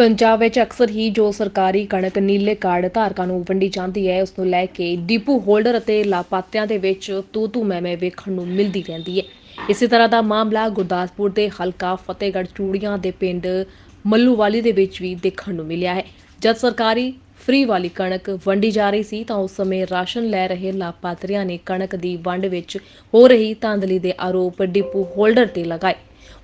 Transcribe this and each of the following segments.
ਪੰਜਾਬ ਵਿੱਚ ਅਕਸਰ ਹੀ ਜੋ ਸਰਕਾਰੀ ਕਣਕ ਨੀਲੇ ਕਾਰਡ ਧਾਰਕਾਂ ਨੂੰ ਵੰਡੀ ਜਾਂਦੀ ਹੈ ਉਸ ਨੂੰ ਲੈ ਕੇ ਡਿਪੂ ਹੋਲਡਰ ਅਤੇ ਲਾਪਾਤਿਆਂ ਦੇ ਵਿੱਚ ਤੂ ਤੂ ਮੈਂ ਵੇਖਣ ਨੂੰ ਮਿਲਦੀ ਰਹਿੰਦੀ ਹੈ। ਇਸੇ ਤਰ੍ਹਾਂ ਦਾ ਮਾਮਲਾ ਗੁਰਦਾਸਪੁਰ ਦੇ ਹਲਕਾ ਫਤਿਹਗੜ੍ਹ ਚੂੜੀਆਂ ਦੇ ਪਿੰਡ ਮੱਲੂਵਾਲੀ ਦੇ ਵਿੱਚ ਵੀ ਦੇਖਣ ਨੂੰ ਮਿਲਿਆ ਹੈ। ਜਦ ਸਰਕਾਰੀ ਫ੍ਰੀ ਵਾਲੀ ਕਣਕ ਵੰਡੀ ਜਾ ਰਹੀ ਸੀ, ਤਾਂ ਉਸ ਸਮੇਂ ਰਾਸ਼ਨ ਲੈ ਰਹੇ ਲਾਭਪਾਤਰੀਆਂ ਨੇ ਕਣਕ ਦੀ ਵੰਡ ਵਿੱਚ ਹੋ ਰਹੀ ਧਾਂਦਲੀ ਦੇ ਆਰੋਪ ਡਿਪੂ ਹੋਲਡਰ ਤੇ ਲਗਾਏ।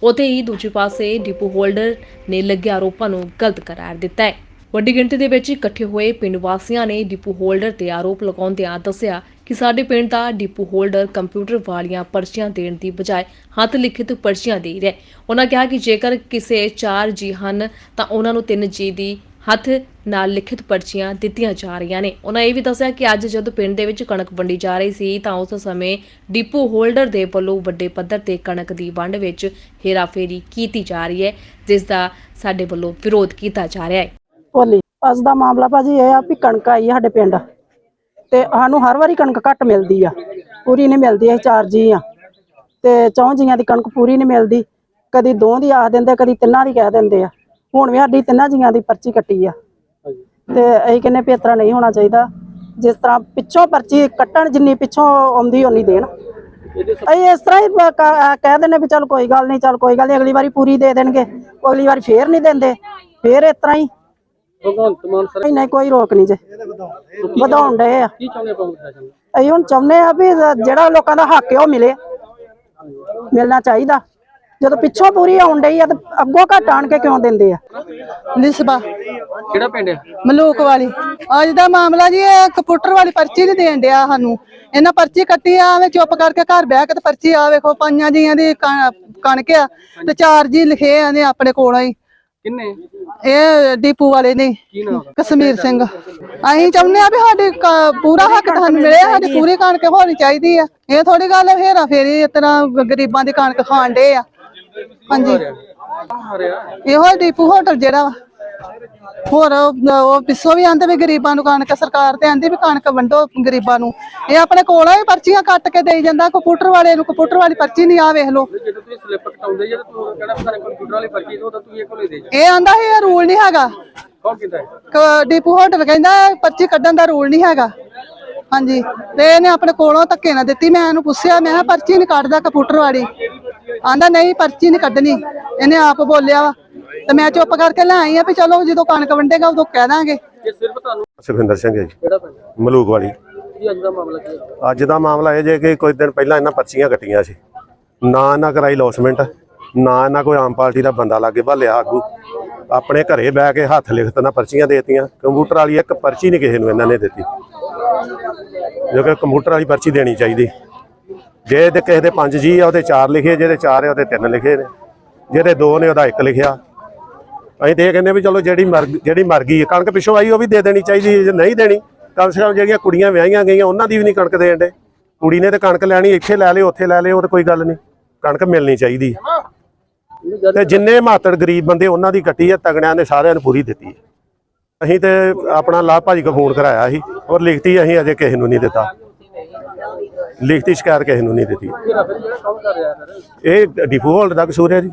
ਉਤੇ ਹੀ ਦੂਜੇ ਪਾਸੇ ਡਿਪੂ ਹੋਲਡਰ ਨੇ ਲੱਗੇ ਆਰੋਪਾਂ ਨੂੰ ਗਲਤ ਕਰਾਰ ਦਿੱਤਾ ਹੈ। ਵੱਡੀ ਗਿਣਤੀ ਦੇ ਵਿੱਚ ਇਕੱਠੇ ਹੋਏ ਪਿੰਡ ਵਾਸੀਆਂ ਨੇ ਡਿਪੂ ਹੋਲਡਰ ਤੇ ਆਰੋਪ ਲਗਾਉਂਦਿਆਂ ਦੱਸਿਆ ਕਿ ਸਾਡੇ ਪਿੰਡ ਦਾ ਡਿਪੂ ਹੋਲਡਰ ਕੰਪਿਊਟਰ ਵਾਲੀਆਂ ਪਰਚੀਆਂ ਦੇਣ ਦੀ ਬਜਾਏ ਹੱਥ ਲਿਖਿਤ ਪਰਚੀਆਂ ਦੇ ਰਿਹਾ ਹੈ। ਉਹਨਾਂ ਕਿਹਾ ਕਿ ਜੇਕਰ ਕਿਸੇ 4 ਜੀ ਹਨ ਤਾਂ ਉਹਨਾਂ ਨੂੰ 3 ਜੀ ਦੀ ਹੱਥ ਨਾਲ ਲਿਖਿਤ ਪਰਚੀਆਂ ਦਿੱਤੀਆਂ ਜਾ ਰਹੀਆਂ ਨੇ। ਉਹਨਾਂ ਇਹ ਵੀ ਦੱਸਿਆ ਕਿ ਅੱਜ ਜਦੋਂ ਪਿੰਡ ਦੇ ਵਿੱਚ ਕਣਕ ਵੰਡੀ ਜਾ ਰਹੀ ਸੀ, ਤਾਂ ਉਸ ਸਮੇਂ ਡਿਪੂ ਹੋਲਡਰ ਦੇ ਵੱਲੋਂ ਵੱਡੇ ਪੱਧਰ ਤੇ ਕਣਕ ਦੀ ਵੰਡ ਵਿੱਚ ਹੇਰਾਫੇਰੀ ਕੀਤੀ ਜਾ ਰਹੀ ਹੈ, ਜਿਸ ਦਾ ਸਾਡੇ ਵੱਲੋਂ ਵਿਰੋਧ ਕੀਤਾ ਜਾ ਰਿਹਾ ਹੈ। ਭੋਲੀ, ਅੱਜ ਦਾ ਮਾਮਲਾ ਭਾਜੀ ਇਹ ਆ ਵੀ ਕਣਕ ਆਈ ਆ ਸਾਡੇ ਪਿੰਡ ਤੇ ਸਾਨੂੰ ਹਰ ਵਾਰੀ ਕਣਕ ਘੱਟ ਮਿਲਦੀ ਆ, ਪੂਰੀ ਨਹੀਂ ਮਿਲਦੀ, ਅਸੀਂ ਚਾਰ ਜੀ ਆ ਤੇ ਚੌਂ ਜੀਆਂ ਦੀ ਕਣਕ ਪੂਰੀ ਨਹੀਂ ਮਿਲਦੀ, ਕਦੀ ਦੋ ਦੀ ਆਖ ਦਿੰਦੇ ਕਦੀ ਤਿੰਨਾਂ ਦੀ ਕਹਿ ਦਿੰਦੇ ਆ। ਹੁਣ ਵੀ ਸਾਡੀ ਤਿੰਨਾਂ ਜੀਆਂ ਦੀ ਪਰਚੀ ਕੱਟੀ ਆ। ਤੇ ਅਸੀਂ ਕਹਿੰਨੇ ਵੀ ਇਸ ਤਰ੍ਹਾਂ ਨਹੀਂ ਹੋਣਾ ਚਾਹੀਦਾ। ਜਿਸ ਤਰ੍ਹਾਂ ਪਿੱਛੋਂ ਪਰਚੀ ਕੱਟਣ ਜਿੰਨੀ ਪਿੱਛੋਂ ਆਉਂਦੀ ਓਨੀ ਦੇਣ। ਅਸੀਂ ਇਸ ਤਰ੍ਹਾਂ ਹੀ ਕ- ਕਹਿ ਦਿੰਨੇ ਵੀ ਚਲ ਕੋਈ ਗੱਲ ਨਹੀਂ ਚਲ ਕੋਈ ਗੱਲ ਨਹੀਂ ਅਗਲੀ ਵਾਰੀ ਪੂਰੀ ਦੇ ਦੇਣਗੇ। ਅਗਲੀ ਵਾਰੀ ਫੇਰ ਨਹੀਂ ਦਿੰਦੇ। ਫੇਰ ਇਸ ਤਰ੍ਹਾਂ ਹੀ। ਭਗਵੰਤ ਮਾਨ ਸਰ ਨਹੀਂ ਨਹੀਂ ਕੋਈ ਰੋਕ ਨਹੀਂ ਜੇ। ਵਧਾਉਣ ਡਏ ਆ। ਕੀ ਚਾਹੁੰਦੇ ਆਪਾਂ ਪ੍ਰਸ਼ਾਸਨ ਅਸੀਂ ਹੁਣ ਚਾਹੁੰਦੇ ਆ ਵੀ ਜਿਹੜਾ ਲੋਕਾਂ ਦਾ ਹੱਕ ਹੈ ਉਹ ਮਿਲੇ। ਮਿਲਣਾ ਚਾਹੀਦਾ। ਜਦੋਂ ਪਿੱਛੋਂ ਪੂਰੀ ਆਉਣ ਡਈ ਆ ਤੇ ਅੱਗੋਂ ਘੱਟ ਆਣ ਕੇ ਕਿਉਂ ਦਿੰਦੇ ਆ? ਨਿਸਬਾ। ਕਿਹੜਾ ਪਿੰਡ ਹੈ ਮਲੂਕ ਵਾਲੀ। ਅੱਜ ਦਾ ਮਾਮਲਾ ਜੀ ਇਹ ਕੰਪਿਊਟਰ ਵਾਲੀ ਪਰਚੀ ਨਹੀਂ ਦੇਣ ਡਿਆ ਸਾਨੂੰ। ਇਹਨਾਂ ਪਰਚੀ ਕੱਟੀ ਆ ਵੇ ਚੁੱਪ ਕਰਕੇ ਘਰ ਬਹਿ ਕੇ ਤੇ ਪਰਚੀ ਆ ਵੇਖੋ ਪੰਜਾਂ ਜੀਆਂ ਦੀ ਕਣ- ਕਣਕ ਆ ਤੇ ਚਾਰ ਜੀ ਲਿਖੇ ਆ ਨੇ ਆਪਣੇ ਕੋਲੋਂ ਹੀ। ਕਿੰਨੇ? ਇਹ ਡੀਪੂ ਵਾਲੇ ਨੇ ਕਸ਼ਮੀਰ ਸਿੰਘ। ਅਸੀਂ ਚਾਹੁੰਦੇ ਆ ਵੀ ਸਾਡੇ ਕ- ਪੂਰਾ ਹੱਕ ਤੁਹਾਨੂੰ ਮਿਲੇ ਸਾਡੀ ਪੂਰੀ ਕਣਕ ਹੋਣੀ ਚਾਹੀਦੀ ਆ। ਇਹ ਥੋੜੀ ਗੱਲ ਹੈ ਫੇਰਾ ਫੇਰੀ ਇਸ ਤਰ੍ਹਾਂ ਗਰੀਬਾਂ ਦੀ ਕਣਕ ਖਾਣ ਡੇ ਆ। ਹਾਂਜੀ। ਇਹੋ ਡੀਪੂ ਹੋਟਲ ਜਿਹੜਾ ਵਾ। ਹੋਰ ਉਹ ਉਹ ਪਿੱਛੋਂ ਵੀ ਆਂਦੇ ਵੀ ਗਰੀਬਾਂ ਨੂੰ ਕਣਕ ਸਰਕਾਰ ਤੇ ਆਂਦੀ ਵੀ ਕਣਕ ਵੰਡੋ ਗਰੀਬਾਂ ਨੂੰ। ਇਹ ਆਪਣੇ ਕੋਲੋਂ ਹੀ ਪਰਚੀਆਂ ਕੱਟ ਕੇ ਦੇਈ ਜਾਂਦਾ ਕੰਪਿਊਟਰ ਵਾਲੇ ਨੂੰ ਕੰਪਿਊਟਰ ਵਾਲੀ ਪਰਚੀ ਨਹੀਂ ਆ ਵੇਖ ਲਓ। ਜਦੋਂ ਤੁਸੀਂ ਸਲਿੱਪ ਕਟਾਉਂਦੇ ਜਦੋਂ ਤੂੰ ਕਿਹੜਾ ਪਤਾ ਕੰਪਿਊਟਰ ਵਾਲੀ ਪਰਚੀ ਤੋਂ ਤਾਂ ਤੂੰ ਇਹ ਕੋਲ ਹੀ ਦੇ ਜਾ। ਇਹ ਆਂਦਾ ਇਹ ਰੂਲ ਨਹੀਂ ਹੈਗਾ। ਕੌਣ ਕਹਿੰਦਾ ਹੈ ਕ- ਡੀਪੂ ਹੋਟਲ ਕਹਿੰਦਾ ਪਰਚੀ ਕੱਢਣ ਦਾ ਰੂਲ ਨਹੀਂ ਹੈਗਾ। ਹਾਂਜੀ। ਤੇ ਇਹਨੇ ਆਪਣੇ ਕੋਲੋਂ ਧੱਕੇ ਨਾ ਦਿੱਤੀ ਮੈਂ ਇਹਨੂੰ ਪੁੱਛਿਆ ਮੈਂ ਕਿਹਾ ਪਰਚੀ ਨਹੀਂ ਕੱਢਦਾ ਕੰਪਿਊਟਰ ਵਾਲੀ। ਆਂਦਾ ਨਹੀਂ ਪਰਚੀ ਨਹੀਂ ਕੱਢਣੀ। ਇਹਨੇ ਆਪ ਬੋਲਿਆ ਵਾ। ਤੇ ਮੈਂ ਚੁੱਪ ਕਰਕੇ ਲੈ ਆਈ ਆ ਵੀ ਚਲੋ ਜਦੋਂ ਕਣਕ ਵੰਡੇਗਾ ਉਦੋਂ ਕਹਿ ਦਾਂਗੇ। ਇਹ ਸਿਰਫ ਤੁਹਾਨੂੰ ਸੁਖਵਿੰਦਰ ਸਿੰਘ ਹੈ ਜੀ। ਕਿਹੜਾ ਪਿੰਡ? ਮਲੂਕ ਵਾਲੀ। ਕੀ ਅੱਜ ਦਾ ਮਾਮਲਾ ਕੀ ਹੈ? ਅੱਜ ਦਾ ਮਾਮਲਾ ਇਹ ਜੇ ਕਿ ਕੁਝ ਦਿਨ ਪਹਿਲਾਂ ਇਹਨਾਂ ਪਰਚੀਆਂ ਕੱਟੀਆਂ ਸੀ। ਨਾ ਇਹਨਾਂ ਕਰਾਈ ਲੌਸਮੈਂਟ ਨਾ ਇਹਨਾਂ ਕੋਈ ਆਮ ਪਾਰਟੀ ਦਾ ਬੰਦਾ ਲਾਗੇ ਭਾਲਿਆ ਆਗੂ। ਆਪਣੇ ਘਰੇ ਬਹਿ ਕੇ ਹੱਥ ਲਿਖਤ ਨਾਲ ਪਰਚੀਆਂ ਦੇਤੀਆਂ। ਕੰਪਿਊਟਰ ਵਾਲੀ ਇੱਕ ਪਰਚੀ ਨਹੀਂ ਕਿਸੇ ਨੂੰ ਇਹਨਾਂ ਨੇ ਦਿੱਤੀ। ਜੋ ਕਿ ਕੰਪਿਊਟਰ ਵਾਲੀ ਪਰਚੀ ਦੇਣੀ ਚਾਹੀਦੀ। ਜੇ ਤੇ ਕਿਸੇ ਦੇ ਪੰਜ ਜੀ ਆ, ਉਹਦੇ ਚਾਰ ਲਿਖੇ ਜਿਹਦੇ ਚਾਰ ਆ, ਉਹਦੇ ਤਿੰਨ ਲਿਖੇ ਨੇ। ਜਿਹਦੇ ਦੋ ਨੇ, ਉਹਦਾ ਇੱਕ ਲਿਖਿਆ। ਅਸੀਂ ਤੇ ਇਹ ਕਹਿੰਦੇ ਵੀ ਚਲੋ ਜਿਹੜੀ ਮਰ ਜਿਹੜੀ ਮਰ ਗਈ ਕਣਕ ਪਿੱਛੋਂ ਆਈ, ਉਹ ਵੀ ਦੇ ਦੇਣੀ ਚਾਹੀਦੀ ਜੇ ਨਹੀਂ ਦੇਣੀ, ਕਮ ਸੇ ਕਮ ਜਿਹੜੀਆਂ ਕੁੜੀਆਂ ਵਿਆਹੀਆਂ ਗਈਆਂ, ਉਹਨਾਂ ਦੀ ਵੀ ਨਹੀਂ ਕਣਕ ਦੇਣ ਦੇ। ਕੁੜੀ ਨੇ ਤੇ ਕਣਕ ਲੈਣੀ, ਇੱਥੇ ਲੈ ਲਿਓ, ਉੱਥੇ ਲੈ ਲਿਓ, ਉਹ ਤਾਂ ਕੋਈ ਗੱਲ ਨਹੀਂ। ਕਣਕ ਮਿਲਣੀ ਚਾਹੀਦੀ ਤੇ ਜਿੰਨੇ ਮਾਤੜ ਗਰੀਬ ਬੰਦੇ ਉਹਨਾਂ ਦੀ ਕੱਟੀ ਹੈ ਤਗੜਿਆਂ ਨੇ ਸਾਰਿਆਂ ਨੂੰ ਪੂਰੀ ਦਿੱਤੀ ਹੈ। ਅਸੀਂ ਤੇ ਆਪਣਾ ਲਾਭ ਭਾਜੀ ਕੋ ਫੋਨ ਕਰਾਇਆ ਸੀ, ਔਰ ਲਿਖਤੀ ਅਸੀਂ ਅਜੇ ਕਿਸੇ ਨੂੰ ਨਹੀਂ ਦਿੱਤਾ। ਲਿਖਤੀ ਸ਼ਿਕਾਇਤ ਕਿਸੇ ਨੂੰ ਨਹੀਂ ਦਿੱਤੀ। ਇਹ ਡਿਫੋਲਟ ਦਾ ਕਸੂਰ ਹੈ ਜੀ।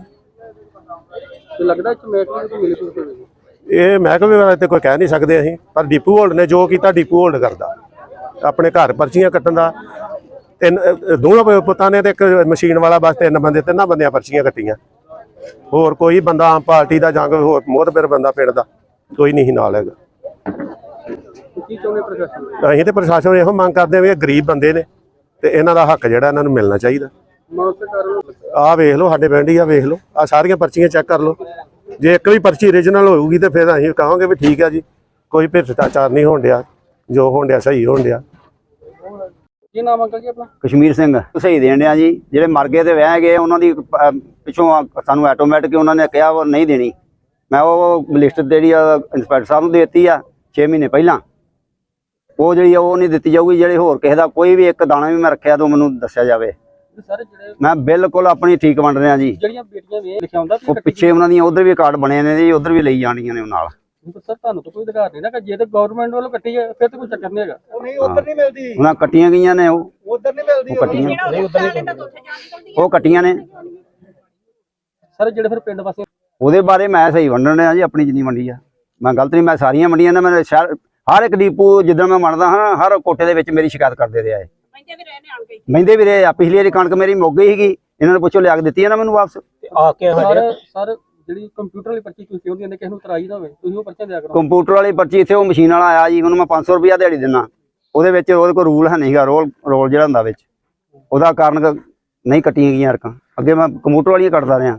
ਲੱਗਦਾ ਨੂੰ ਮਿਲ ਕੋਈ ਇਹ ਮਹਿਕਮੇ ਵਾਲੇ ਤੇ ਕੋਈ ਕਹਿ ਨਹੀਂ ਸਕਦੇ ਅਸੀਂ ਪਰ ਡਿਪੂ ਹੋਲਡ ਨੇ ਜੋ ਕੀਤਾ ਡਿਪੂ ਹੋਲਡ ਕਰਦਾ। ਆਪਣੇ ਘਰ ਪਰਚੀਆਂ ਕੱਟਣ ਦਾ ਤਿੰਨ ਪ- ਪੁੱਤਾਂ ਨੇ ਤੇ ਇੱਕ ਮਸ਼ੀਨ ਵਾਲਾ ਬਸ ਤਿੰਨ ਬੰਦੇ ਤਿੰਨਾਂ ਬੰਦਿਆਂ ਪਰਚੀਆਂ ਕੱਟੀਆਂ। ਹੋਰ ਕੋਈ ਬੰਦਾ ਆਮ ਪਾਰਟੀ ਦਾ ਜਾਂ ਕੋਈ ਹੋਰ ਮੋਹਤਬਰ ਬੰਦਾ ਪਿੰਡ ਦਾ ਕੋਈ ਨਹੀਂ ਨਾਲ ਹੈਗਾ। ਕੀ ਚਾਹੁੰਦੇ ਪ੍ਰਸ਼ਾਸਨ? ਨੂੰ? ਅਸੀਂ ਤੇ ਪ੍ਰਸ਼ਾਸਨ ਨੂੰ ਇਹੋ ਮੰਗ ਕਰਦੇ ਹਾਂ ਵੀ ਇਹ ਗਰੀਬ ਬੰਦੇ ਨੇ। ਤੇ ਇਹਨਾਂ ਦਾ ਹੱਕ ਜਿਹੜਾ ਇਹਨਾਂ ਨੂੰ ਮਿਲਣਾ ਚਾਹੀਦਾ। ਆਹ ਵੇਖ ਲਓ ਸਾਡੇ ਪਿੰਡ ਹੀ ਆ ਵੇਖ ਲਓ ਆ ਸਾਰੀਆਂ ਪਰਚੀਆਂ ਚੈੱਕ ਕਰ ਲਓ। ਜੇ ਇੱਕ ਵੀ ਪਰਚੀ ਓਰੀਜਨਲ ਹੋਊਗੀ ਤੇ ਫਿਰ ਅਸੀਂ ਕਹਾਂਗੇ ਵੀ ਠੀਕ ਆ ਜੀ ਕੋਈ ਭ੍ਰਿਸ਼ਟਾਚਾਰ ਨਹੀਂ ਹੋਣ ਡਿਆ ਜੋ ਹੋਣ ਡਿਆ ਸਹੀ ਹੋਣ ਡਿਆ। ਕੀ ਨਾਮ ਅੰਕਲ ਜੀ ਆਪਣਾ? ਕਸ਼ਮੀਰ ਸਿੰਘ ਸਹੀ ਦੇਣ ਡਿਆ ਜੀ। ਜਿਹੜੇ ਮਰ ਗਏ ਤੇ ਵਹਿ ਗਏ ਉਹਨਾਂ ਦੀ ਪਿੱਛੋਂ ਆ- ਸਾਨੂੰ ਆਟੋਮੈਟਿਕ ਉਹਨਾਂ ਨੇ ਕਿਹਾ ਉਹ ਨਹੀਂ ਦੇਣੀ। ਮੈਂ ਉਹ ਲਿਸਟ ਜਿਹੜੀ ਆ ਇੰਸਪੈਕਟਰ ਸਾਹਿਬ ਨੂੰ ਦੇਤੀ ਆ 6 ਮਹੀਨੇ ਪਹਿਲਾਂ। ਉਹ ਜਿਹੜੀ ਉਹ ਨਹੀਂ ਦਿੱਤੀ ਜਾਊਗੀ ਜਿਹੜੇ ਹੋਰ ਕਿਸੇ ਦਾ ਕੋਈ ਵੀ ਇੱਕ ਦਾਣਾ ਵੀ ਮੈਂ ਰੱਖਿਆ ਤਾਂ ਮੈਨੂੰ ਦੱਸਿਆ ਜਾਵੇ। ਸਾਰੇ ਜਿਹੜੇ ਮੈਂ ਬਿਲਕੁਲ ਆਪਣੀ ਠੀਕ ਵੰਡ ਰਿਹਾ ਜੀ। ਜਿਹੜੀਆਂ ਬੇਟੀਆਂ ਵੀ ਲਿਖਿਆ ਹੁੰਦਾ ਉਹ ਪਿੱਛੇ ਉਹਨਾਂ ਦੀਆਂ ਉਧਰ ਵੀ ਕਾਰਡ ਬਣੇ ਨੇ ਜੀ ਉਧਰ ਵੀ ਲਈ ਜਾਣੀਆਂ ਨੇ ਉਹ ਨਾਲ। ਸਰ ਤੁਹਾਨੂੰ ਤਾਂ ਕੋਈ ਅਧਿਕਾਰ ਨਹੀਂ ਨਾ ਕਿ ਜੇ ਤੇ ਗਵਰਨਮੈਂਟ ਵੱਲੋਂ ਕੱਟੀ ਹੈ ਫਿਰ ਤਾਂ ਕੋਈ ਚੱਕਰ ਨਹੀਂ ਹੈਗਾ। ਉਹਨਾਂ ਕੱਟੀਆਂ ਗਈਆਂ ਨੇ ਉਹ। ਉਧਰ ਨਹੀਂ ਮਿਲਦੀ ਉਹ ਕੱਟੀਆਂ। ਉਹ ਕੱਟੀਆਂ ਨੇ। ਸਰ ਜਿਹੜੇ ਫਿਰ ਪਿੰਡ ਵਾਸੀ ਉਹਦੇ ਬਾਰੇ ਮੈਂ ਸਹੀ ਵੰਡਣ ਰਿਹਾ ਜੀ ਆਪਣੀ ਜਿੰਨੀ ਮੰਡੀ ਆ। ਮੈਂ ਗਲਤ ਨਹੀਂ ਮੈਂ ਸਾਰੀਆਂ ਮੰਡੀਆਂ ਦਾ ਮੈਂ ਸ਼ਹਿਰ ਹਰ ਇੱਕ ਡੀਪੂ ਜਿੱਦਾਂ ਮੈਂ ਮੰਨਦਾ ਹਾਂ ਹਰ ਕੋਠੇ ਦੇ ਵਿੱਚ ਮੇਰੀ ਸ਼ਿਕਾਇਤ ਕਰਦੇ ਰਿਹਾ ਹੈ ਮਹਿੰਦੇ ਵੀ ਰਹੇ ਆ ਪਿਛਲੀ ਵਾਰੀ ਕਣਕ ਮੇਰੀ ਮੁੱਕ ਗਈ ਸੀਗੀ ਇਹਨਾਂ ਨੂੰ ਪੁੱਛੋ ਲਿਆ ਕੇ ਦਿੱਤੀ ਹੈ ਨਾ ਮੈਨੂੰ ਵਾਪਸ। ਸਰ ਸਰ ਜਿਹੜੀ ਕੰਪਿਊਟਰ ਵਾਲੀ ਪਰਚੀ ਤੁਸੀਂ ਹੁੰਦੀ ਨੇ ਕਿਸੇ ਨੂੰ ਤਰਾਈ ਦਾ ਹੋਵੇ ਤੁਸੀਂ ਉਹ ਪਰਚਾ ਦਿਆ ਕਰੋ। ਕੰਪਿਊਟਰ ਵਾਲੀ ਪਰਚੀ ਇੱਥੇ ਉਹ ਮਸ਼ੀਨ ਵਾਲਾ ਆਇਆ ਜੀ ਉਹਨੂੰ ਮੈਂ 500 ਰੁਪਿਆ ਦਿਹਾੜੀ ਦਿੰਦਾ ਉਹਦੇ ਵਿੱਚ ਉਹਦੇ ਕੋਲ ਰੂਲ ਹੈ ਨਹੀਂਗਾ ਰੋਲ ਰੋਲ ਜਿਹੜਾ ਹੁੰਦਾ ਵਿੱਚ। ਉਹਦਾ ਕਾਰਨ ਕ- ਨਹੀਂ ਕੱਟੀਆਂ ਗਈਆਂ ਅਰਕਾਂ ਅੱਗੇ ਮੈਂ ਕੰਪਿਊਟਰ ਵਾਲੀਆਂ ਕੱਟਦਾ ਰਿਹਾ।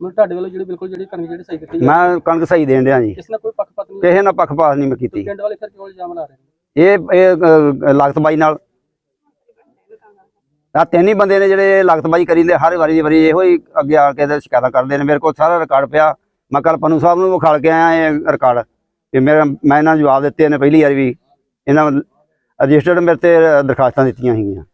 ਮੈਨੂੰ ਤੁਹਾਡੇ ਵੱਲੋਂ ਜਿਹੜੀ ਬਿਲਕੁਲ ਜਿਹੜੀ ਕਣਕ ਜਿਹੜੀ ਸਹੀ ਕੀਤੀ ਹੈ ਮੈਂ ਕਣਕ ਸਹੀ ਦੇਣ ਡਿਆ ਜੀ। ਇਸ ਨਾਲ ਕੋਈ ਪੱਖਪਾਤ ਨਹੀਂ ਕਿਸੇ ਨਾਲ ਪੱਖਪਾਤ ਨਹੀਂ ਮੈਂ ਕੀਤੀ। ਪਿੰਡ ਵਾਲੇ ਫਿਰ ਕਿਉਂ ਇਲਜ਼ਾਮ ਲਾ ਰਹੇ ਨੇ ਇਹ ਇਹ ਅ, ਲਾਗਤਬਾਜ਼ੀ ਨਾਲ। ਆ ਤਿੰਨ ਹੀ ਬੰਦੇ ਨੇ ਜਿਹੜੇ ਲਾਗਤਬਾਜ਼ੀ ਕਰੀਂਦੇ ਹਰ ਵਾਰੀ ਦੀ ਵਾਰੀ ਇਹੋ ਹੀ ਅੱਗੇ ਆ ਕੇ ਤੇ ਸ਼ਿਕਾਇਤਾਂ ਕਰਦੇ ਨੇ। ਮੇਰੇ ਕੋਲ ਸਾਰਾ ਰਿਕਾਰਡ ਪਿਆ। ਮੈਂ ਕੱਲ ਪਨੂ ਸਾਹਿਬ ਨੂੰ ਵਿਖਾਲ ਕੇ ਆਇਆ ਇਹ ਰਿਕਾਰਡ। ਤੇ ਮੇਰਾ ਮੈਂ ਇਹਨਾਂ ਜਵਾਬ ਦਿੱਤੇ ਨੇ ਪਹਿਲੀ ਵਾਰੀ ਵੀ। ਇਹਨਾਂ ਰਜਿਸਟਰਡ ਮੇਰੇ ਤੇ ਦਰਖਾਸਤਾਂ ਦਿੱਤੀਆਂ ਸੀਗੀਆਂ।